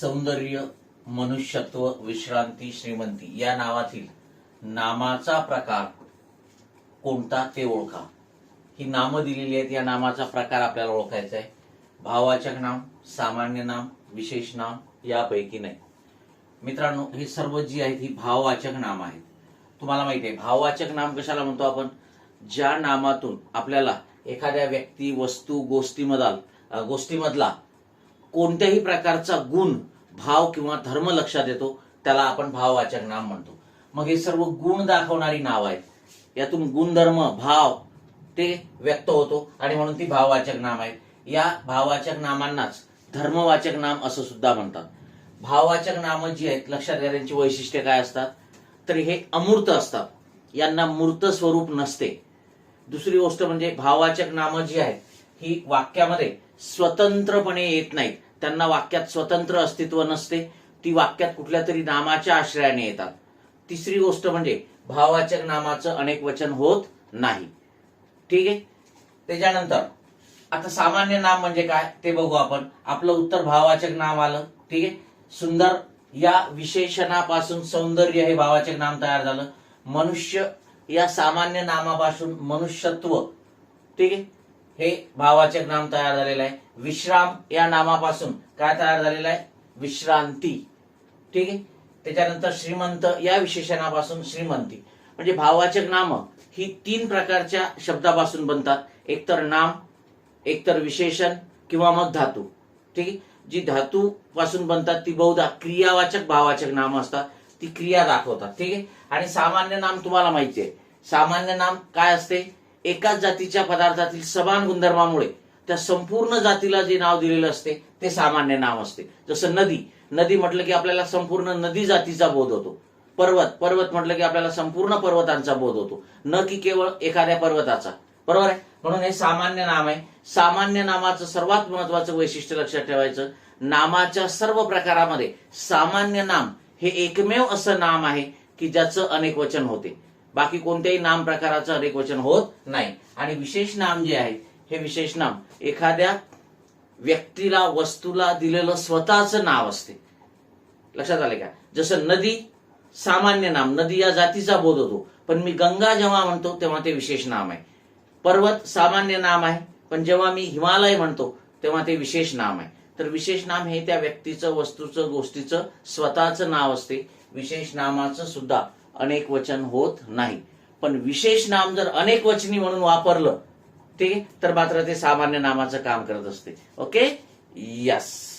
सौंदर्य मनुष्यत्व विश्रांती श्रीमंती या नावातील नामाचा प्रकार कोणता ते ओळखा. ही नामं दिलेली आहेत या नामाचा प्रकार आपल्याला ओळखायचा आहे. भाववाचक नाम सामान्य नाम विशेष नाम यापैकी नाही. मित्रांनो हे सर्व जी आहेत ही भाववाचक नाम आहेत. तुम्हाला माहिती आहे भाववाचक नाम कशाला म्हणतो आपण? ज्या नामातून आपल्याला एखाद्या व्यक्ती वस्तू गोष्टीमधला गोष्टीमधला कोणत्याही प्रकारचा गुण भाव किंवा धर्म लक्षात येतो त्याला आपण भाववाचक नाम म्हणतो. मग हे सर्व गुण दाखवणारी नाव आहेत. यातून गुणधर्म भाव ते व्यक्त होतो आणि म्हणून ती भाववाचक नाम आहेत. या भाववाचक नामांनाच धर्मवाचक नाम असं सुद्धा म्हणतात. भाववाचक नामं जी आहेत लक्षात घ्या त्यांची वैशिष्ट्ये काय असतात? तर हे अमूर्त असतात. यांना मूर्त स्वरूप नसते. दुसरी गोष्ट म्हणजे भाववाचक नामं जी आहेत ही वाक्यामध्ये स्वतंत्रपणे येत नाहीत. त्यांना वाक्यात स्वतंत्र अस्तित्व नसते ती वाक्यात कुठल्या तरी नामाच्या आश्रयाने येतात. तिसरी गोष्ट म्हणजे भाववाचक नामाचं अनेक वचन होत नाही. ठीक आहे? त्याच्यानंतर आता सामान्य नाम म्हणजे काय ते बघू आपण. आपलं उत्तर भाववाचक नाम आलं. ठीक आहे? सुंदर या विशेषणापासून सौंदर्य हे भावाचक नाम तयार झालं. मनुष्य या सामान्य नामापासून मनुष्यत्व. ठीक आहे? हे भावाचक नाम तयार झालेलं आहे. विश्राम या नामापासून काय तयार झालेलं आहे? विश्रांती. ठीक आहे? त्याच्यानंतर श्रीमंत या विशेषणापासून श्रीमंती. म्हणजे भाववाचक नाम ही तीन प्रकारच्या शब्दापासून बनतात. एकतर नाम एकतर विशेषण किंवा मग धातू. ठीक आहे? जी धातू पासून बनतात ती बहुधा क्रियावाचक भावाचक नाम असतात. ती क्रिया दाखवतात. ठीक आहे? आणि सामान्य नाम तुम्हाला माहिती आहे. सामान्य नाम काय असते? एकाच जातीच्या पदार्थातील समान गुणधर्मामुळे त्या संपूर्ण जातीला जे नाव दिलेलं असते ते सामान्य नाम असते. जसं नदी. नदी म्हटलं की आपल्याला संपूर्ण नदी जातीचा बोध होतो. पर्वत. पर्वत म्हटलं की आपल्याला संपूर्ण पर्वतांचा बोध होतो. न की केवळ एखाद्या पर्वताचा. बरोबर आहे? म्हणून हे सामान्य नाम आहे. सामान्य नामाचं सर्वात महत्वाचं वैशिष्ट्य लक्षात ठेवायचं. नामाच्या सर्व प्रकारामध्ये सामान्य नाम हे एकमेव असं नाम आहे की ज्याचं अनेक वचन होते. बाकी कोणत्याही नाम प्रकाराचं अनेक वचन होत नाही. आणि विशेष नाम जे आहे हे विशेष नाम एखाद्या व्यक्तीला वस्तूला दिलेलं स्वतःचं नाव असते. लक्षात आले का? जसं नदी सामान्य नाम नदी या जातीचा बोध होतो. पण मी गंगा जेव्हा म्हणतो तेव्हा ते विशेष नाम आहे. पर्वत सामान्य नाम आहे पण जेव्हा मी हिमालय म्हणतो तेव्हा ते विशेष नाम आहे. तर विशेष नाम हे त्या व्यक्तीचं वस्तूचं गोष्टीचं स्वतःचं नाव असते. विशेष नामाचं सुद्धा अनेक वचन होत नाही. पण विशेष नाम जर अनेक वचनी म्हणून वापरलं ते तर मात्र ते सामान्य नामाचं काम करत असते. Okay yes